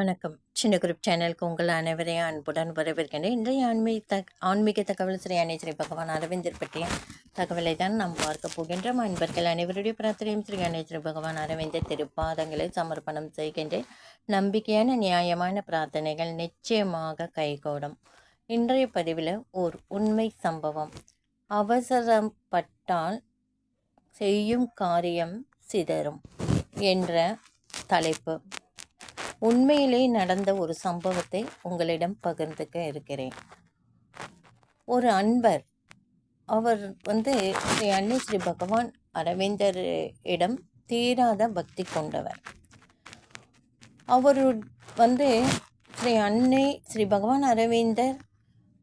வணக்கம். சின்ன குரூப் சேனலுக்கு உங்கள் அனைவரையும் அன்புடன் வரவேற்கின்றேன். இன்றைய ஆன்மீக தக் ஆன்மீக தகவல் ஸ்ரீ அன்னை பகவான் அரவிந்தர் பற்றிய தகவலை தான் நாம் பார்க்க போகின்றோம். அன்பர்கள் அனைவருடைய பிரார்த்தனையும் ஸ்ரீ அன்னை பகவான் அரவிந்தர் திருப்பாதங்களை சமர்ப்பணம் செய்கின்றேன். நம்பிக்கையான நியாயமான பிரார்த்தனைகள் நிச்சயமாக கைகூடும். இன்றைய பதிவில் ஓர் உண்மை சம்பவம். அவசரப்பட்டால் செய்யும் காரியம் சிதறும் என்ற தலைப்பு. உண்மையிலே நடந்த ஒரு சம்பவத்தை உங்களிடம் பகிர்ந்துக்க இருக்கிறேன். ஒரு அன்பர் அவர் வந்து ஸ்ரீ அன்னை ஸ்ரீ பகவான் அரவிந்தர் இடம் தீராத பக்தி கொண்டவர். அவர் வந்து ஸ்ரீ அன்னை ஸ்ரீ பகவான் அரவிந்தர்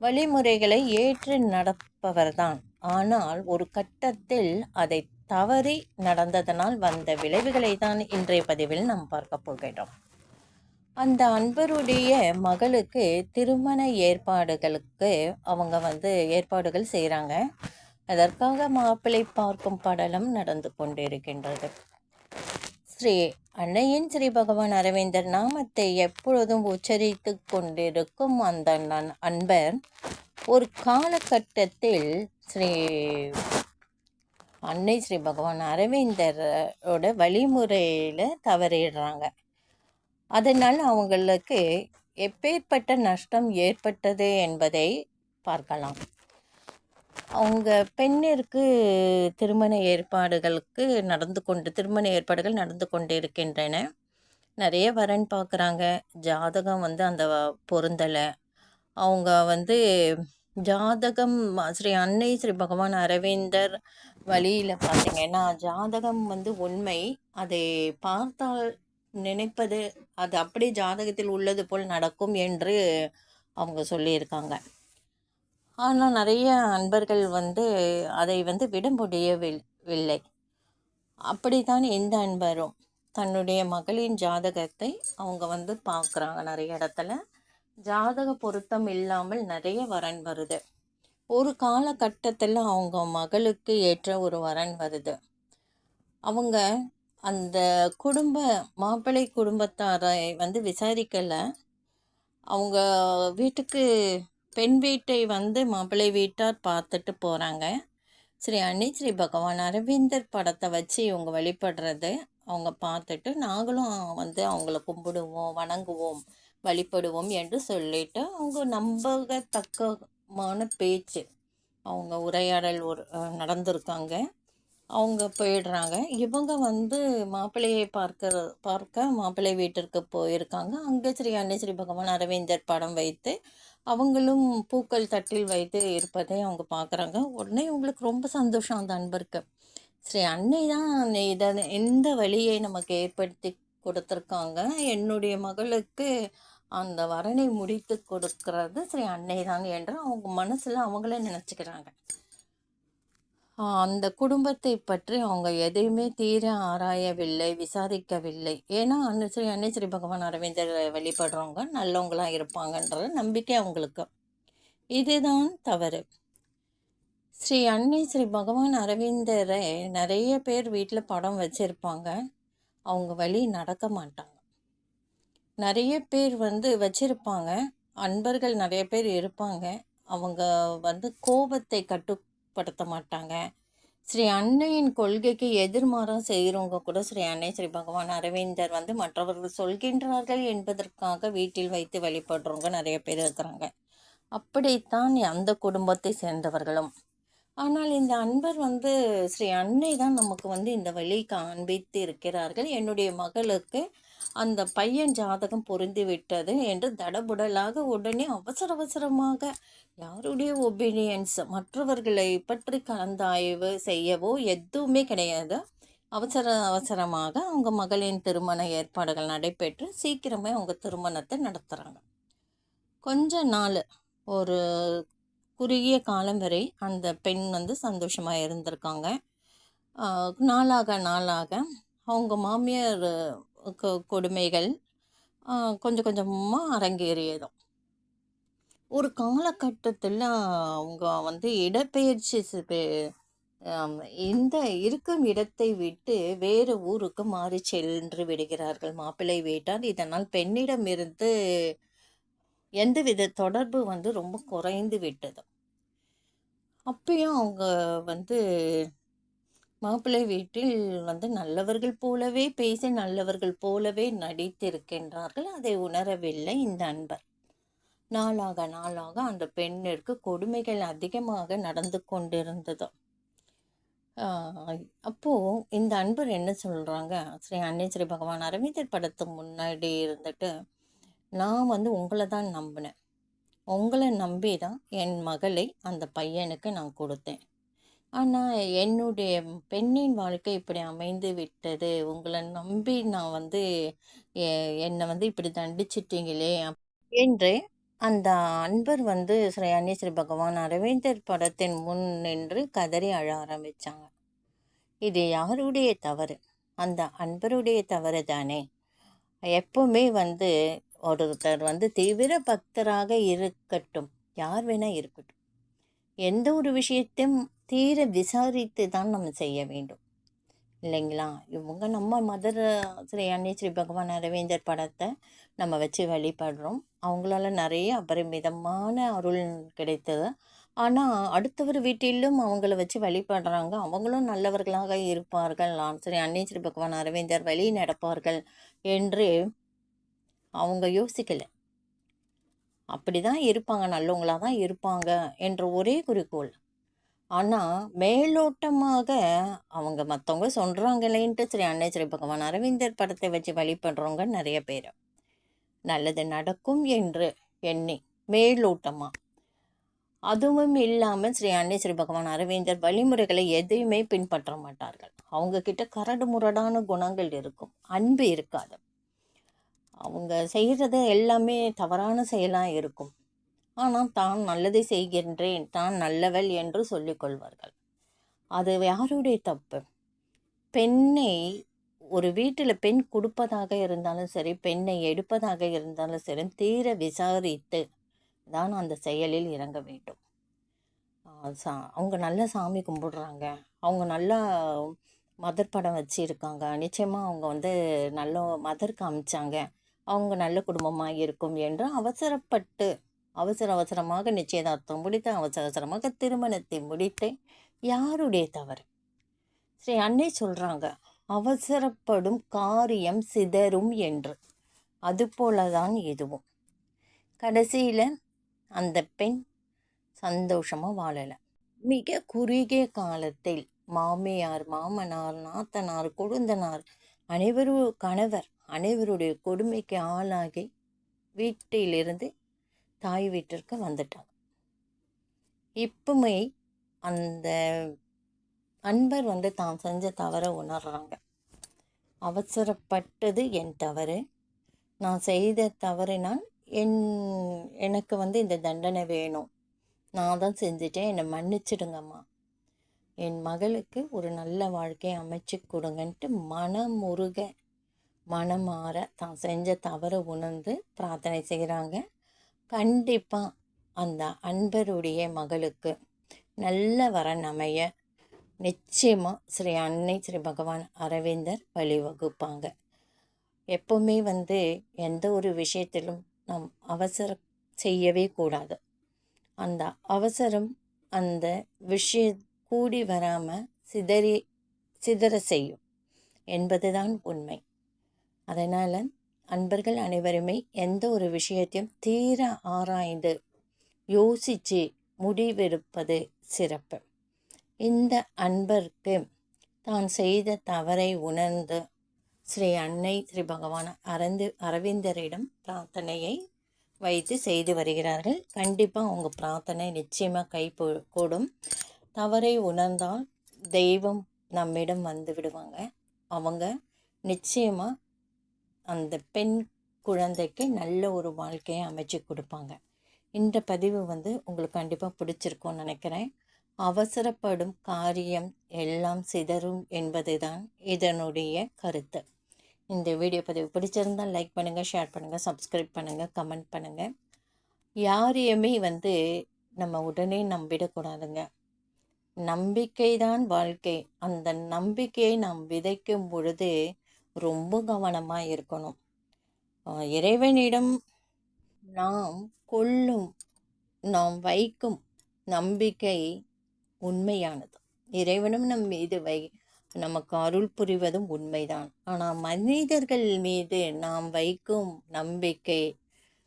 வழிமுறைகளை ஏற்று நடப்பவர்தான். ஆனால் ஒரு கட்டத்தில் அதை தவறி நடந்ததனால் வந்த விளைவுகளை தான் இன்றைய பதிவில் நாம் பார்க்க போகிறோம். அந்த அன்பருடைய மகளுக்கு திருமண ஏற்பாடுகளுக்கு அவங்க வந்து ஏற்பாடுகள் செய்கிறாங்க அதற்காக மாப்பிள்ளை பார்க்கும் படலம் நடந்து கொண்டிருக்கின்றது. ஸ்ரீ அன்னையின் ஸ்ரீ பகவான் அரவிந்தர் நாமத்தை எப்பொழுதும் உச்சரித்து கொண்டிருக்கும் அந்த அன்பர் ஒரு காலகட்டத்தில் ஸ்ரீ அன்னை ஸ்ரீ பகவான் அரவிந்தரோட வழிமுறையில் தவறிடுறாங்க. அதனால் அவங்களுக்கு எப்பேற்பட்ட நஷ்டம் ஏற்பட்டது என்பதை பார்க்கலாம். அவங்க பெண்ணிற்கு திருமண ஏற்பாடுகளுக்கு நடந்து கொண்டு திருமண ஏற்பாடுகள் நடந்து கொண்டு இருக்கின்றன நிறைய வரன் பார்க்குறாங்க. ஜாதகம் வந்து அந்த பொருந்தலை. அவங்க வந்து ஜாதகம் ஸ்ரீ அன்னை ஸ்ரீ பகவான் அரவிந்தர் வழியில் பார்த்தீங்கன்னா ஜாதகம் வந்து உண்மை. அதை பார்த்தால் நினைப்பது அது அப்படியே ஜாதகத்தில் உள்ளது போல் நடக்கும் என்று அவங்க சொல்லியிருக்காங்க. ஆனால் நிறைய அன்பர்கள் வந்து அதை வந்து விட முடியவில்லை அப்படித்தான் எந்த அன்பரும் தன்னுடைய மகளின் ஜாதகத்தை அவங்க வந்து பார்க்குறாங்க நிறைய இடத்துல. ஜாதக பொருத்தம் இல்லாமல் நிறைய வரன் வருது. ஒரு காலகட்டத்தில் அவங்க மகளுக்கு ஏற்ற ஒரு வரன் வருது. அவங்க அந்த குடும்ப மாப்பிள்ளை குடும்பத்தாரை வந்து விசாரிக்கலை. அவங்க வீட்டுக்கு பெண் வீட்டை வந்து மாப்பிள்ளை வீட்டார் பார்த்துட்டு போகிறாங்க ஸ்ரீ அன்னி ஸ்ரீ பகவான் அரவிந்தர் படத்தை வச்சு இவங்க வழிபடுறது. அவங்க பார்த்துட்டு நாங்களும் வந்து அவங்கள கும்பிடுவோம் வணங்குவோம் வழிபடுவோம் என்று சொல்லிட்டு அவங்க நம்பகத்தக்கமான பேச்சு. அவங்க உரையாடல் ஒரு நடந்திருக்காங்க. அவங்க போயிடுறாங்க. இவங்க வந்து மாப்பிள்ளையை பார்க்க பார்க்க மாப்பிள்ளை வீட்டிற்கு போயிருக்காங்க. அங்கே ஸ்ரீ அன்னை ஸ்ரீ பகவான் அரவிந்தர் படம் வைத்து அவங்களும் பூக்கள் தட்டில் வைத்து இருப்பதை அவங்க பார்க்குறாங்க. உடனே உங்களுக்கு ரொம்ப சந்தோஷம் அந்த அன்பருக்கு. ஸ்ரீ அன்னை தான் இதை எந்த வழியை நமக்கு ஏற்படுத்தி கொடுத்துருக்காங்க? என்னுடைய மகளுக்கு அந்த வரனை முடித்து கொடுக்கறது ஸ்ரீ அன்னை தான் என்று அவங்க மனசில் அவங்களே நினச்சிக்கிறாங்க. அந்த குடும்பத்தை பற்றி அவங்க எதையுமே தீர ஆராயவில்லை விசாரிக்கவில்லை. ஏன்னா அன்னை ஸ்ரீ ஸ்ரீ பகவான் அரவிந்தர் வழிபடுறவங்க நல்லவங்களாக இருப்பாங்கன்ற நம்பிக்கை அவங்களுக்கு. இதுதான் தவறு. ஸ்ரீ அன்னை ஸ்ரீ பகவான் அரவிந்தரை நிறைய பேர் வீட்டில் படம் வச்சுருப்பாங்க. அவங்க வழி நடக்க மாட்டாங்க. நிறைய பேர் வந்து வச்சுருப்பாங்க. அன்பர்கள் நிறைய பேர் இருப்பாங்க. அவங்க வந்து கோபத்தை கட்டு படுத்த மாட்டாங்க. ஸ்ரீ அன்னையின் கொள்கைக்கு எதிர்மாறம் செய்கிறவங்க கூட ஸ்ரீ அன்னை ஸ்ரீ பகவான் அரவிந்தர் வந்து மற்றவர்கள் சொல்கின்றார்கள் என்பதற்காக வீட்டில் வைத்து வழிபடுறவங்க நிறைய பேர் இருக்கிறாங்க. அப்படித்தான் அந்த குடும்பத்தை சேர்ந்தவர்களும். ஆனால் இந்த அன்பர் வந்து ஸ்ரீ அன்னை தான் நமக்கு வந்து இந்த வழி காண்பித்து இருக்கிறார்கள். என்னுடைய மகளுக்கு அந்த பையன் ஜாதகம் பொருந்தி விட்டது என்று தடபுடலாக உடனே அவசர அவசரமாக யாருடைய ஒபீனியன்ஸ் மற்றவர்களை பற்றி கலந்தாய்வு செய்யவோ எதுவுமே கிடையாது. அவசர அவசரமாக அவங்க மகளின் திருமண ஏற்பாடுகள் நடைபெற்று சீக்கிரமே அவங்க திருமணத்தை நடத்துகிறாங்க கொஞ்ச நாள் ஒரு குறுகிய காலம் வரை அந்த பெண் வந்து சந்தோஷமாக இருந்திருக்காங்க. நாளாக நாளாக அவங்க மாமியார் கொடுமைகள் கொஞ்சம் கொஞ்சமாக அரங்கேறியதும். ஒரு காலகட்டத்தில் அவங்க வந்து இடப்பெயர்ச்சி இந்த இருக்கும் இடத்தை விட்டு வேறு ஊருக்கு மாறி சென்று விடுகிறார்கள். மாப்பிள்ளை வீட்டார் இதனால் பெண்ணிடமிருந்து எந்தவித தொடர்பு வந்து ரொம்ப குறைந்து விட்டது. அப்பயும் அவங்க வந்து மாப்பிள்ளை வீட்டில் வந்து நல்லவர்கள் போலவே பேசி நல்லவர்கள் போலவே நடித்திருக்கின்றார்கள். அதை உணரவில்லை இந்த அன்பர். நாளாக நாளாக அந்த பெண்ணிற்கு கொடுமைகள் அதிகமாக நடந்து கொண்டிருந்தது. அப்போது இந்த அன்பர் என்ன சொல்கிறாங்க ஸ்ரீ அன்னை ஸ்ரீ பகவான் அரவிந்தர் படத்துக்கு முன்னாடி இருந்துட்டு நான் வந்து உங்களை தான் நம்பினேன். உங்களை நம்பி தான் என் மகளை அந்த பையனுக்கு நான் கொடுத்தேன். ஆனால் என்னுடைய பெண்ணின் வாழ்க்கை இப்படி அமைந்து விட்டது. உங்களை நம்பி நான் வந்து எ- என்னை வந்து இப்படி தண்டிச்சிட்டீங்களே என்று அந்த அன்பர் வந்து ஸ்ரீ அன்னை ஸ்ரீ பகவான் அரவிந்தர் படத்தின் முன் நின்று கதறி அழ ஆரம்பிச்சாங்க. இது யாருடைய தவறு? அந்த அன்பருடைய தவறு தானே. எப்பவுமே வந்து ஒருத்தர் வந்து தீவிர பக்தராக இருக்கட்டும். யார் வேணா இருக்கட்டும். எந்த ஒரு விஷயத்தையும் தீர விசாரித்து தான் நம்ம செய்ய வேண்டும். இல்லைங்களா? இவங்க நம்ம மதுர ஸ்ரீ அன்னை ஸ்ரீ பகவான் அரவிந்தர் படத்தை நம்ம வச்சு வழிபடுறோம். அவங்களால நிறைய அபரிமிதமான அருள் கிடைத்தது. ஆனால் அடுத்தவர் வீட்டிலும் அவங்கள வச்சு வழிபடுறாங்க. அவங்களும் நல்லவர்களாக இருப்பார்கள். நான் ஸ்ரீ அன்னை ஸ்ரீ பகவான் அரவிந்தர் வழி நடப்பார்கள் என்று அவங்க யோசிக்கலை. அப்படி தான் இருப்பாங்க. நல்லவங்களாக தான் இருப்பாங்க என்ற ஒரே குறிக்கோள். ஆனால் மேலோட்டமாக அவங்க மற்றவங்க சொல்கிறாங்களேன்ட்டு ஸ்ரீ அன்னை ஸ்ரீ பகவான் அரவிந்தர் படத்தை வச்சு வழிபடுறவங்க நிறைய பேர். நல்லது நடக்கும் என்று எண்ணி மேலோட்டமாக அதுவும் இல்லாமல் ஸ்ரீ அன்னை ஸ்ரீ பகவான் அரவிந்தர் வழிமுறைகளை எதையுமே பின்பற்ற மாட்டார்கள். அவங்கக்கிட்ட கரடு முரடான குணங்கள் இருக்கும். அன்பு இருக்காது. அவங்க செய்கிறது எல்லாமே தவறான செயலாக இருக்கும். ஆனால் தான் நல்லதை செய்கின்றேன் தான் நல்லவள் என்று சொல்லிக்கொள்வார்கள் அது யாருடைய தப்பு? பெண்ணை ஒரு வீட்டில் பெண் கொடுப்பதாக இருந்தாலும் சரி பெண்ணை எடுப்பதாக இருந்தாலும் சரி தீர விசாரித்து தான் அந்த செயலில் இறங்க வேண்டும். சா அவங்க நல்லா சாமி கும்பிடுறாங்க. அவங்க நல்லா மதர் படம் வச்சுருக்காங்க. நிச்சயமாக அவங்க வந்து நல்ல மதர் காமிச்சாங்க. அவங்க நல்ல குடும்பமாக இருக்கும் என்று அவசரப்பட்டு அவசர அவசரமாக நிச்சயதார்த்தம் முடித்தேன். அவசர அவசரமாக திருமணத்தை முடித்தேன். யாருடைய தவறு? ஸ்ரீ அன்னை சொல்கிறாங்க அவசரப்படும் காரியம் சிதறும் என்று. அதுபோலதான் இதுவும். கடைசியில் அந்த பெண் சந்தோஷமாக வாழலை. மிக குறுகிய காலத்தில் மாமியார் மாமனார் நாத்தனார் கொழுந்தனார் அனைவரும் கணவர் அனைவருடைய கொடுமைக்கு ஆளாகி வீட்டிலிருந்து தாய் வீட்டிற்கு வந்துட்டாங்க இப்பவுமே அந்த அன்பர் வந்து தான் செஞ்ச தவறை உணர்றாங்க. அவசரப்பட்டது என் தவறு. நான் செய்த தவறினால் என் எனக்கு வந்து இந்த தண்டனை வேணும். நான் தான் செஞ்சுட்டேன். என்னை மன்னிச்சிடுங்கம்மா. என் மகளுக்கு ஒரு நல்ல வாழ்க்கையை அமைச்சு கொடுங்கன்ட்டு மனமுருக மனமாற தான் செஞ்ச தவறை உணர்ந்து பிரார்த்தனை செய்கிறாங்க. கண்டிப்பாக அந்த அன்பருடைய மகளுக்கு நல்ல வரன் அமைய நிச்சயமாக ஸ்ரீ அன்னை ஸ்ரீ பகவான் அரவிந்தர் வழிவகுப்பாங்க. எப்போவுமே வந்து எந்த ஒரு விஷயத்திலும் நாம் அவசரம் செய்யவே கூடாது. அந்த அவசரம் அந்த விஷய கூடி வராமல் சிதறி சிதற செய்யும் என்பதுதான் உண்மை. அதனால் அன்பர்கள் அனைவருமே எந்த ஒரு விஷயத்தையும் தீர ஆராய்ந்து யோசித்து முடிவெடுப்பது சிறப்பு. இந்த அன்பருக்கு தான் செய்த தவறை உணர்ந்து ஸ்ரீ அன்னை ஸ்ரீ பகவான் அரந்து அரவிந்தரிடம் பிரார்த்தனையை வைத்து செய்து வருகிறார்கள். கண்டிப்பாக அவங்க பிரார்த்தனை நிச்சயமாக கை கூடும். தவறை உணர்ந்தால் தெய்வம் நம்மிடம் வந்து விடுவாங்க. அவங்க நிச்சயமாக அந்த பெண் குழந்தைக்கு நல்ல ஒரு வாழ்க்கையை அமைச்சு கொடுப்பாங்க. இந்த பதிவு வந்து உங்களுக்கு கண்டிப்பாக பிடிச்சிருக்கும்னு நினைக்கிறேன். அவசரப்படும் காரியம் எல்லாம் சிதறும் என்பது தான் இதனுடைய கருத்து. இந்த வீடியோ பதிவு பிடிச்சிருந்தால் லைக் பண்ணுங்கள் ஷேர் பண்ணுங்கள் சப்ஸ்கிரைப் பண்ணுங்கள் கமெண்ட் பண்ணுங்கள் யாரையுமே வந்து நம்ம உடனே நம்பிடக்கூடாதுங்க. நம்பிக்கை தான் வாழ்க்கை. அந்த நம்பிக்கையை நாம் விதைக்கும் பொழுது ரொம்ப கவனமாக இருக்கணும். இறைவனிடம் நாம் கொள்ளும் நாம் வைக்கும் நம்பிக்கை உண்மையானது. இறைவனும் நம் மீது வை நமக்கு அருள் புரிவதும் உண்மைதான். ஆனால் மனிதர்கள் மீது நாம் வைக்கும் நம்பிக்கை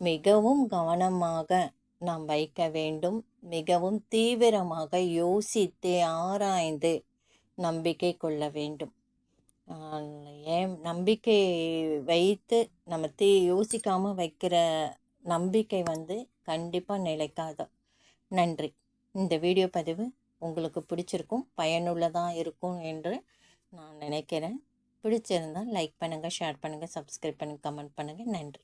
மிகவும் கவனமாக நாம் வைக்க வேண்டும். மிகவும் தீவிரமாக யோசித்து ஆராய்ந்து நம்பிக்கை கொள்ள வேண்டும். ஏன் நம்பிக்கை வைத்து நம்ம தீ யோசிக்காமல் வைக்கிற நம்பிக்கை வந்து கண்டிப்பாக நிலைக்காது. நன்றி. இந்த வீடியோ பதிவு உங்களுக்கு பிடிச்சிருக்கும் பயனுள்ளதாக இருக்கும் என்று நான் நினைக்கிறேன். பிடிச்சிருந்தால் லைக் பண்ணுங்கள் ஷேர் பண்ணுங்கள் சப்ஸ்கிரைப் பண்ணுங்கள் கமெண்ட் பண்ணுங்கள் நன்றி.